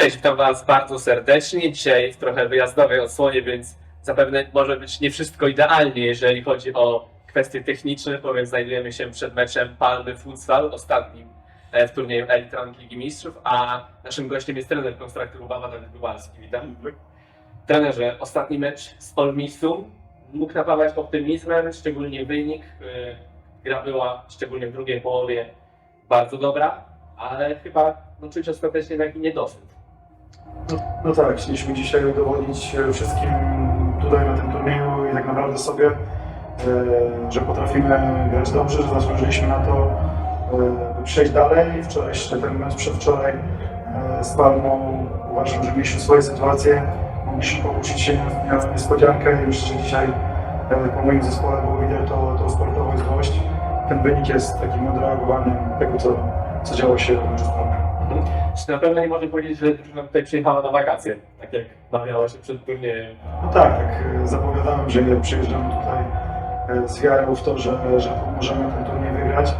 Cześć, witam Was bardzo serdecznie. Dzisiaj w trochę wyjazdowej odsłonie, więc zapewne może być nie wszystko idealnie, jeżeli chodzi o kwestie techniczne, bowiem znajdujemy się przed meczem Palmy Futsal, ostatnim e, w turnieju Elitran Ligi Mistrzów, a naszym gościem jest trener konstruktorów Adam Wyłalski. Witam. Trenerze, ostatni mecz z Polmisu mógł napawać optymizmem, szczególnie wynik. e, Gra była, szczególnie w drugiej połowie, bardzo dobra, ale chyba no, czuć ostatecznie taki niedosyt. No, no tak, chcieliśmy dzisiaj udowodnić e, wszystkim tutaj na tym turnieju i tak naprawdę sobie, e, że potrafimy grać dobrze, że zasłużyliśmy na to, e, by przejść dalej. Wczoraj, ten mecz przedwczoraj z Palmą uważam, że mieliśmy swoje sytuacje, mogliśmy pokusić się na niespodziankę i myślę, że dzisiaj po moim zespole było widać to, to sportowość, złość. Ten wynik jest takim odreagowaniem tego, co, co działo się w meczu. Czy na pewno nie można powiedzieć, że drużyna tutaj przyjechała na wakacje, tak jak mawiało się przed turniejem. No tak, tak zapowiadałem, że przyjeżdżamy tutaj e, z wiarą w to, że, że możemy ten turniej wygrać.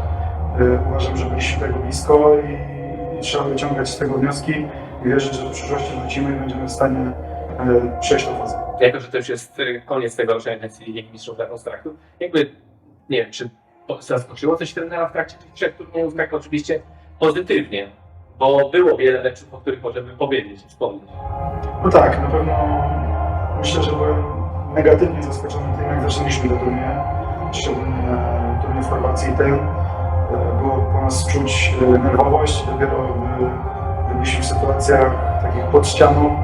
E, Uważam, że byliśmy tego blisko i, trzeba wyciągać z tego wnioski i wierzyć, że w przyszłości wrócimy i będziemy w stanie e, przejść tą fazę. Jako, że to już jest koniec tego rocznej edycji Ligi Mistrzów dla Konstraktu, jakby, nie wiem, czy zaskoczyło coś trenera w trakcie tych trzech turniejów, tak oczywiście pozytywnie, bo było wiele meczów, o których możemy powiedzieć i wspomnieć. No tak, na pewno myślę, że byłem negatywnie zaskoczony tym, jak zaczęliśmy te turnieje, szczególnie e, turniej w Chorwacji ten. E, Było po nas czuć e, nerwowość, dopiero gdy byliśmy w sytuacjach takich pod ścianą,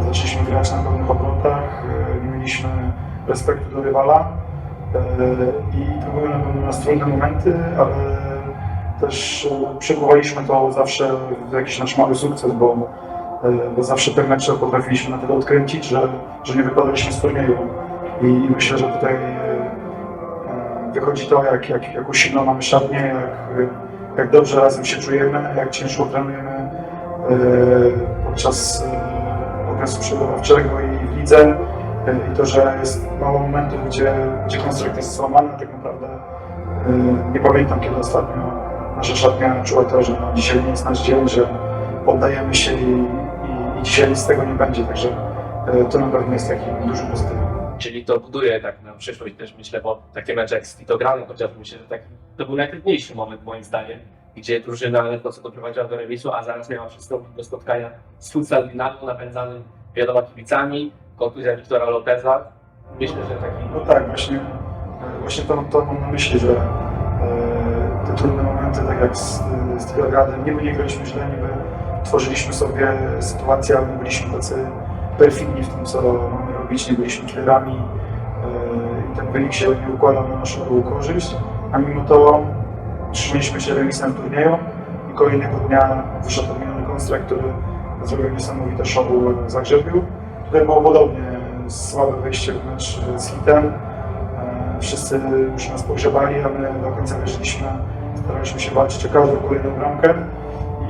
e, zaczęliśmy grać na pełnych obrotach, e, nie mieliśmy respektu do rywala e, i to były na pewno nas trudne momenty, ale też e, przekuwaliśmy to zawsze w jakiś nasz mały sukces, bo E, bo zawsze te mecze potrafiliśmy na tyle odkręcić, że, że nie wypadaliśmy z turnieju. I, i myślę, że tutaj e, wychodzi to, jak, jak, jaką silną mamy szatnię, jak, jak dobrze razem się czujemy, jak ciężko trenujemy podczas okresu przygotowawczego i w lidze. I to, że jest mało momentów, gdzie, gdzie konstrukt jest złamany, tak naprawdę nie pamiętam, kiedy ostatnio nasza szatnia czuła to, że no, dzisiaj nie jest nasz dzień, że poddajemy się i, i, i dzisiaj nic z tego nie będzie, także e, to na pewno jest takim dużym pozytywem. Czyli to buduje tak na przyszłość też myślę, bo takie mecze jak z Titogranem chociażby myślę, że taki, to był najtrudniejszy moment moim zdaniem, gdzie drużyna ledwo co doprowadziła do remisu, a zaraz miała przystąpić do spotkania z Futsal Dinamo napędzanym wieloma kibicami, kontuzja Wiktora Lopeza. Myślę, że taki No tak, właśnie, właśnie to, to mam na myśli, że te trudne momenty, tak jak z, z Trigogradem, niby nie graliśmy źle, niby tworzyliśmy sobie sytuację, ale nie byliśmy tacy perfidni w tym, co mamy robić, nie byliśmy killerami e, i ten wynik się nie układał na naszą korzyść, a mimo to trzymaliśmy się remisem turnieju i kolejnego dnia wyszedł odmieniony konstrukt, który zrobił niesamowite show w Zagrzebiu. Tutaj było podobnie, słabe wejście w mecz z hitem. Wszyscy już nas pogrzebali, a my do końca wierzyliśmy, staraliśmy się walczyć o każdą kolejną bramkę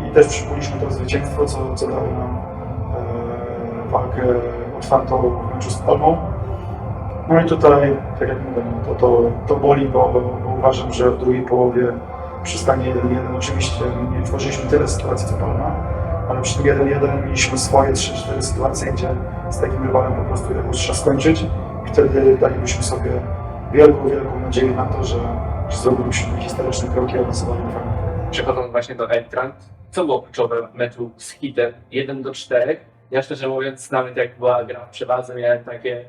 i też przykuliśmy to zwycięstwo, co, co dało nam e, walkę otwartą w meczu z Palmą. No i tutaj, tak jak mówię, no to, to, to boli, bo, bo uważam, że w drugiej połowie przy stanie 1-1 oczywiście nie tworzyliśmy tyle sytuacji co Palma, ale przy tym 1-1 mieliśmy swoje 3-4 sytuacje, gdzie z takim rywalem po prostu jakoś trzeba skończyć wtedy dalibyśmy sobie wielką, wielką nadzieję na to, że, że zrobilibyśmy ten historyczny krok i awansowali do finału. przechodząc właśnie do Eltrant, co było kluczowe w meczu z hitem 1 do 4? Ja szczerze mówiąc, nawet jak była gra w przewadze, miałem takie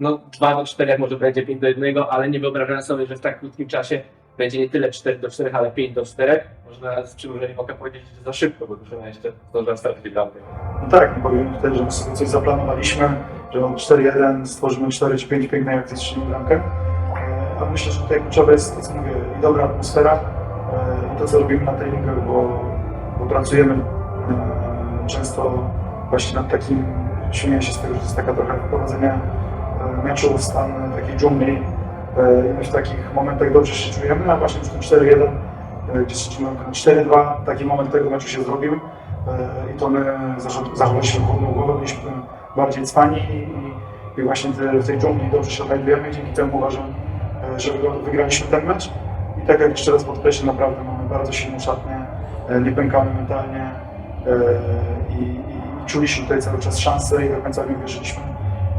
no 2 do 4, jak może będzie 5 do 1, ale nie wyobrażałem sobie, że w tak krótkim czasie będzie nie tyle 4 do 4, ale 5 do 4. Można z przymrużeniem oka powiedzieć, że za szybko, bo drużyna jeszcze zdążyła stracić bramkę. No tak, powiem tutaj, że my sobie coś zaplanowaliśmy, że mam 4-1, stworzymy 4 czy 5 pięknej akcji strzelimy bramkę. Myślę, że tutaj kluczowe jest to, co mówię, i dobra atmosfera, e, i to, co robimy na treningach, bo, bo pracujemy e, często właśnie nad takim, śmieję się z tego, że to jest taka trochę wprowadzenie meczu w stan takiej dżungli. E, I my w takich momentach dobrze się czujemy, a właśnie przy tym 4-1, e, gdzie strzelimy na 4-2, taki moment tego meczu się zrobił. I to my zachowaliśmy chłodną głowę, byliśmy bardziej cwani i, i właśnie w tej dżungli dobrze się odnajdujemy. Dzięki temu uważam, że wygr- wygraliśmy ten mecz. I tak jak jeszcze raz podkreślę, naprawdę mamy bardzo silną szatnię, e, nie pękamy mentalnie e, i, i, czuliśmy tutaj cały czas szansę i do końca w nią wierzyliśmy.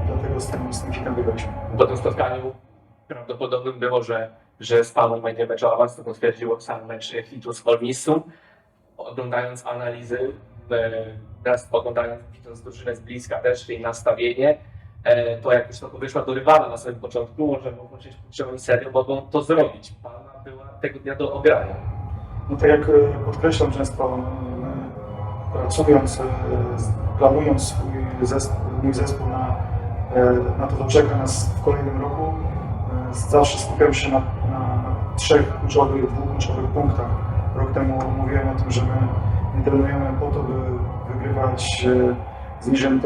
I dlatego z tym, z tym hitem wygraliśmy. Po tym spotkaniu prawdopodobnym było, że, że z Palmą będzie mecz o awans, to potwierdziło sam mecz hitu z Olmisu. Oglądając analizy, e, wraz oglądając widząc drużynę z bliska też jej nastawienie, e, to jak już to wyszła do rywala na samym początku, może się że oni serio mogą to zrobić. Palma była tego dnia do ogrania. No tak jak e, podkreślam często, e, pracując, e, planując swój zespół, mój zespół na, e, na to, co czeka nas w kolejnym roku, e, zawsze skupiam się na, na trzech kluczowych, dwóch kluczowych punktach. Rok temu mówiłem o tym, że my nie trenujemy po to, by wygrywać e, z niżej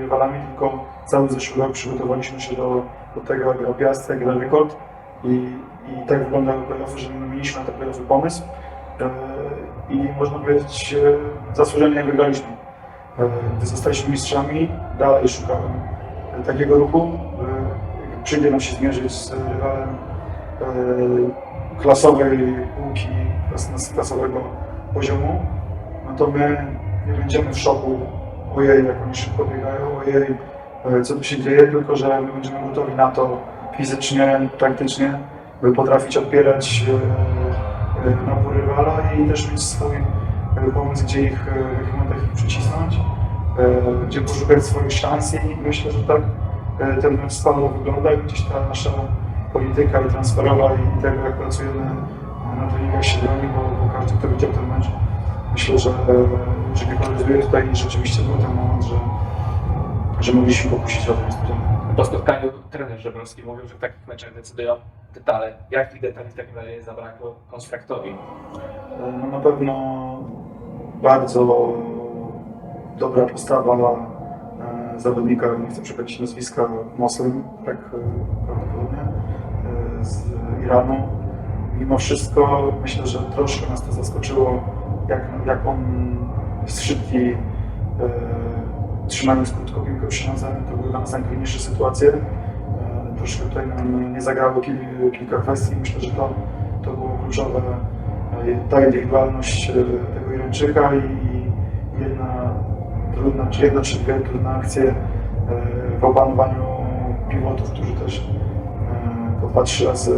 rywalami, tylko cały zeszły rok przygotowaliśmy się do, do tego, jak gra Piast, jak gra Rekord i, i tak wyglądały playoffy, że my mieliśmy na te pomysł e, i można powiedzieć zasłużenie wygraliśmy. E, Gdy zostaliśmy mistrzami, dalej szukałem takiego ruchu. e, Przyjdzie nam się zmierzyć z rywalem klasowej półki, klas- klasowego poziomu, no to my nie będziemy w szoku, ojej, jak oni szybko biegają, ojej, co tu się dzieje, tylko że my będziemy gotowi na to fizycznie, praktycznie, by potrafić odbierać e, e, napór rywala i też mieć swój e, pomysł, gdzie ich, e, jakich momentach ich przycisnąć, e, gdzie poszukać swoich szans. I myślę, że tak e, ten mecz wygląda gdzieś ta nasza polityka i transferowa i tego, jak pracujemy na treningach broni, bo, bo każdy, kto widział ten mecz, myślę, że, e, że rywalizuje tutaj i rzeczywiście był ten moment, że, że mogliśmy popuścić o niespodziankę. Po spotkaniu trener Żebrowski mówił, że w takich meczach decydują detale. Jakich detali w takim razie zabrakło konstraktowi? No na pewno bardzo dobra postawa e, zawodnika, nie chcę przechodzić nazwiska, Moslem, tak e, prawdopodobnie, e, z Iranu. Mimo wszystko myślę, że troszkę nas to zaskoczyło, jak, jak on jest szybki, e, trzymając krótko piłkę przy nodze, to były nas najtrudniejsze sytuacje. E, Troszkę tutaj nam nie zagrało kil, kilka kwestii, myślę, że to, to było kluczowe. E, ta indywidualność e, tego Irańczyka i i jedna trudna, czy jedna czy dwie trudne akcje w opanowaniu pivotów, którzy też po dwa, trzy razy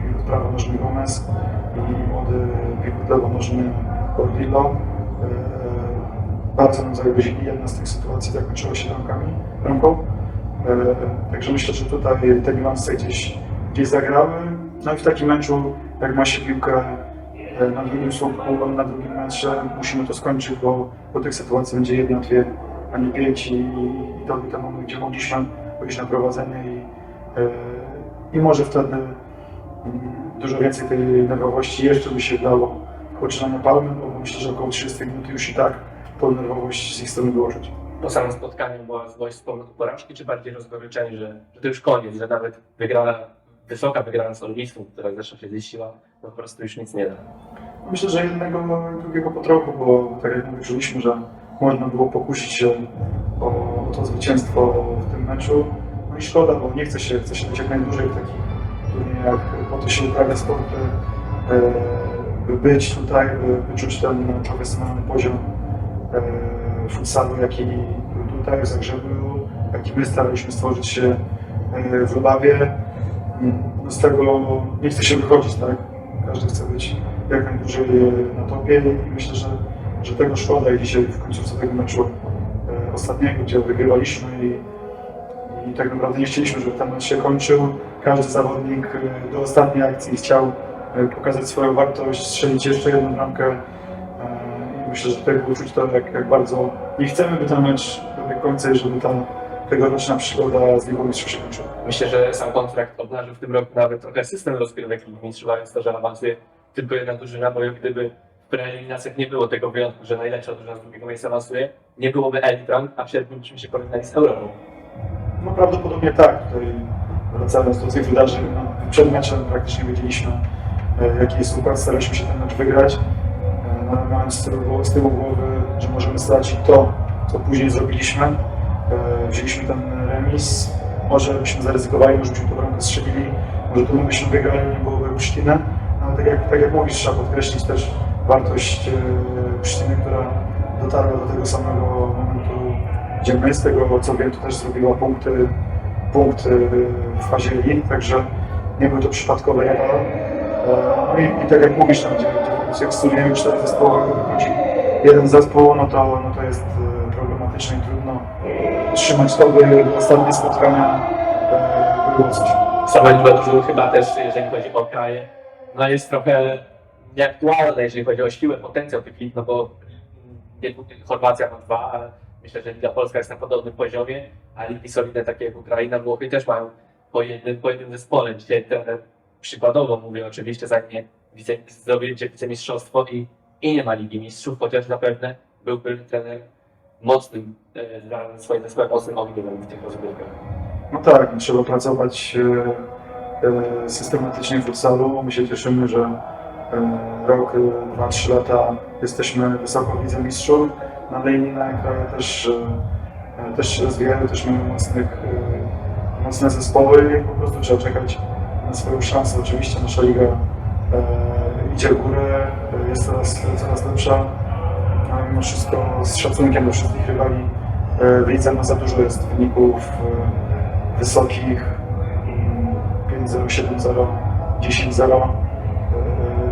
i pivot prawonożny Gomez i młody pivot lewonożny Cordillo bardzo nam zagrozili. Jedna z tych sytuacji zakończyła się ramkami, ramką. E, Także myślę, że tutaj te niuanse gdzieś, gdzieś zagrały. No i w takim meczu, jak ma się piłkę e, na drugim słupku, na drugim metrze, musimy to skończyć, bo, bo tych sytuacji będzie jedna, dwie, a nie pięć i, i to był ten moment, gdzie mogliśmy wyjść na prowadzenie i, e, i może wtedy mm, dużo więcej tej nerwowości jeszcze by się dało poczynania palmy, bo myślę, że około 30 minut już i tak tą nerwowość z ich strony było czuć. Po samym spotkaniu była złość z powodu porażki, czy bardziej rozgoryczenie, że, że to już koniec, że nawet wygrana, wysoka wygrana z Olmisą, która zresztą się ziściła, po prostu już nic nie da. Myślę, że jednego drugiego po trochu, bo tak jak mówiliśmy, że można było pokusić się o, to zwycięstwo w tym meczu. No i szkoda, bo nie chce się, chce się być jak najdłużej w takich turniejach, po to się uprawia sport, by, e, by być tutaj, by wyczuć ten profesjonalny poziom futsalu, jaki był tutaj w Zagrzebiu, jaki my staraliśmy stworzyć się w Lubawie. Z tego nie chce się wychodzić, tak? Każdy chce być jak najdłużej na topie i myślę, że, że tego szkoda i dzisiaj w końcówce tego meczu e, ostatniego, gdzie wygrywaliśmy i, i tak naprawdę nie chcieliśmy, żeby ten mecz się kończył. Każdy zawodnik e, do ostatniej akcji chciał e, pokazać swoją wartość, strzelić jeszcze jedną bramkę i myślę, że tutaj było czuć to, jak, jak bardzo nie chcemy, by ten mecz dobiegł końca i żeby ta tegoroczna przygoda z Ligą Mistrzów się kończyła. Myślę, że sam kontrakt obnażył w tym roku nawet trochę system rozgrywek Ligi Mistrzów, mając to, że awansuje tylko jedna drużyna, bo gdyby w preeliminacjach nie było tego wyjątku, że najlepsza drużyna z drugiego miejsca awansuje, nie byłoby Elite Rank, a przed się porównali z Europą. No prawdopodobnie tak. Tutaj wracając do tych wydarzeń, no, przed meczem praktycznie wiedzieliśmy, e, jaki jest układ, staraliśmy się ten mecz wygrać. E, mając z tyłu, głowy- że możemy stracić to, co później zrobiliśmy. E, wzięliśmy ten remis, może byśmy zaryzykowali, może byśmy tą bramkę strzelili, może tu byśmy wygrali, nie byłoby Psztiny. No, tak jak, tak jak mówisz, trzeba podkreślić też wartość e, Psztiny, która dotarła do tego samego momentu gdzie my z tego co wiem to też zrobiła punkty, punkt y, w fazie elite, także nie był to przypadkowy rywal. E, No i, i tak jak mówisz, tam, gdzie jak studujemy cztery zespoły, jeden zespół, no to, no to jest e, problematyczne i trudno trzymać to, by ostatnie spotkania e, było coś. Same dwa chyba też, jeżeli chodzi o kraje, no jest trochę nieaktualne, jeżeli chodzi o siłę, potencjał tych no bo Chorwacja ma dwa, ale myślę, że Liga Polska jest na podobnym poziomie, a ligi solidne takie jak Ukraina, Włochy też mają po jednym, po jednym zespole. Dzisiaj przykładowo mówię oczywiście zajmie wice, zdobędzie wicemistrzostwo i, i nie ma Ligi Mistrzów, chociaż zapewne byłby trener mocnym e, dla swoim zespołem mocnym ogniwem w tych rozgrywkach. No tak, no trzeba pracować e, e, systematycznie w futsalu. My się cieszymy, że e, rok, e, dwa, trzy lata jesteśmy wysoko w Lidze Mistrzów. Na kraje też, e, też się rozwijają, też mamy mocnych, e, mocne zespoły i po prostu trzeba czekać na swoją szansę. Oczywiście nasza liga e, idzie w górę, e, jest coraz, coraz lepsza, ale mimo wszystko z szacunkiem do wszystkich rywali e, w lidze no za dużo jest wyników e, wysokich mm, 5-0, 7-0, 10-0 e,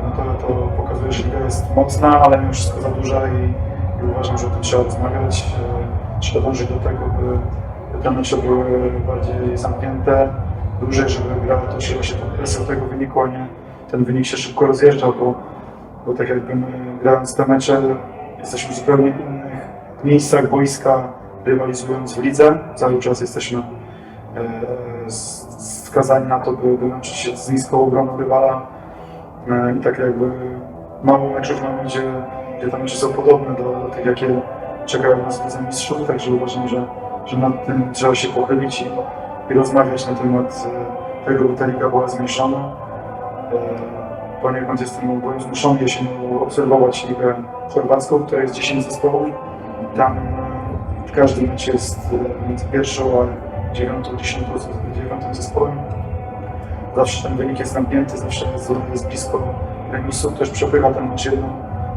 no to, to pokazuje, że liga jest mocna, ale mimo wszystko za duża i, i uważam, że o tym trzeba rozmawiać. E, Trzeba dążyć do tego, by te mecze były bardziej zamknięte, dłużej, żeby gra toczyła się pod presją tego wyniku, a nie ten wynik się szybko rozjeżdżał, bo, bo tak jakby grając te mecze jesteśmy w zupełnie innych miejscach boiska, rywalizując w lidze. Cały czas jesteśmy e, skazani na to, by, by się z niską obroną rywala E, i tak jakby mało meczów mamy, gdzie, gdzie te mecze są podobne do, do tych, jakie czekają nas w Mistrzów, także uważam, że, że nad tym trzeba się pochylić i, i rozmawiać na temat e, tego, by ta liga była zmniejszona. E, Poniekąd jestem byłem zmuszony jesienią obserwować ligę chorwacką, w której jest 10 zespołów. Tam e, w każdym mecz jest e, między pierwszą a dziewiątą, dziesiątą, dziewiątym zespołem. Zawsze ten wynik jest zamknięty, zawsze jest, jest blisko remisu. Też przepływa ten mecz jedną,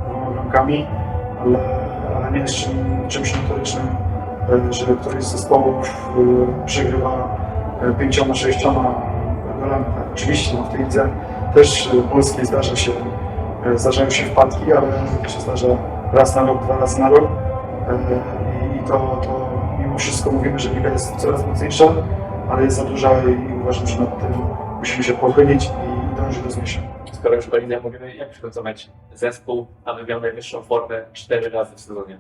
dwoma bramkami, ale, ale nie jest czym, czymś notorycznym, e, że któryś z zespołów e, przegrywa e, pięcioma, sześcioma golami. Tak, oczywiście no, w tej lidze też e, polskiej zdarza się, e, zdarzają się wpadki, ale to się zdarza raz na rok, dwa razy na rok. E, I, to, to mimo wszystko mówimy, że liga jest coraz mocniejsza, ale jest za duża i uważam, że nad tym musimy się pochylić i dążyć do zmniejszenia. Skoro już o lidze mówimy, jak przygotować zespół, aby miał najwyższą formę cztery razy w sezonie?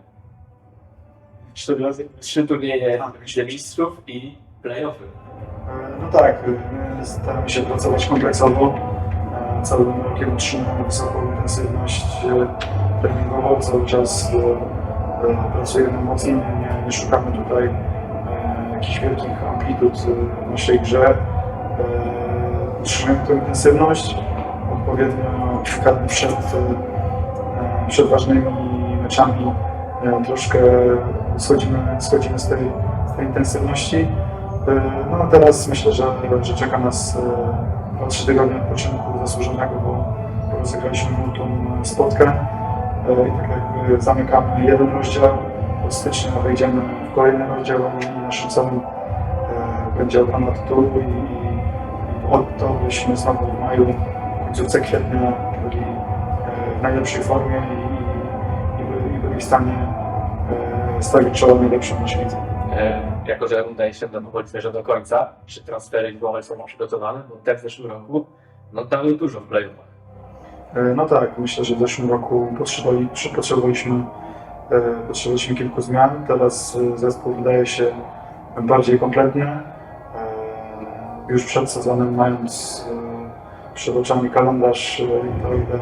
Cztery razy? Trzy turnieje A, Lidze Mistrzów i playoffy. E, No tak, e, my staramy się pracować kompleksowo. Całym rokiem utrzymujemy wysoką intensywność e, treningową, cały czas e, pracujemy mocno, nie, nie, szukamy tutaj e, jakichś wielkich amplitud w naszej grze. Utrzymujemy tę intensywność, odpowiednio przed, przed ważnymi meczami troszkę schodzimy, schodzimy z, tej, z tej intensywności. No teraz myślę, że, że czeka nas dwa, trzy tygodnie odpoczynku zasłużonego, bo, bo rozegraliśmy multum spotkań E, i tak jakby zamykamy jeden rozdział. Od stycznia wejdziemy w kolejny rozdział i naszym celem e, będzie obrona tytułu i, i, i od to byśmy znowu w maju, w końcówce kwietnia byli e, w najlepszej formie i, i, byli, i byli w stanie e, stawić czoło najlepszym naszej lidze. E, jako, że runda jeszcze no, powoli zmierza do końca, czy transfery głowe są przygotowane? Bo te w zeszłym roku no, dały dużo w playoffach. E, No tak, myślę, że w zeszłym roku potrzebowaliśmy, e, potrzebowaliśmy kilku zmian. Teraz zespół wydaje się bardziej kompletny. Już przed sezonem, mając przed oczami kalendarz to, ile,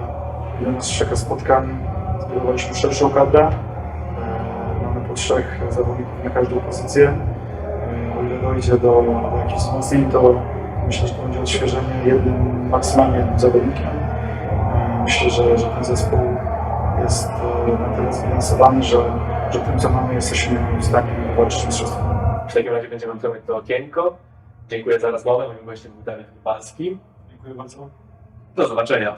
ile nas czeka spotkań, zbudowaliśmy szerszą kadrę. Po trzech zawodników na każdą pozycję. E, O ile dojdzie do, do jakichś wzmocnień, to myślę, że to będzie odświeżenie jednym, maksymalnie jednym zawodnikiem. E, Myślę, że, że ten zespół jest e, na tyle zbilansowany, że, że tym co mamy jesteśmy w stanie walczyć mistrzostwo. W takim razie będziemy zamykać to okienko. Dziękuję za rozmowę. Moim gościem był Dawid. Dziękuję bardzo. Do zobaczenia.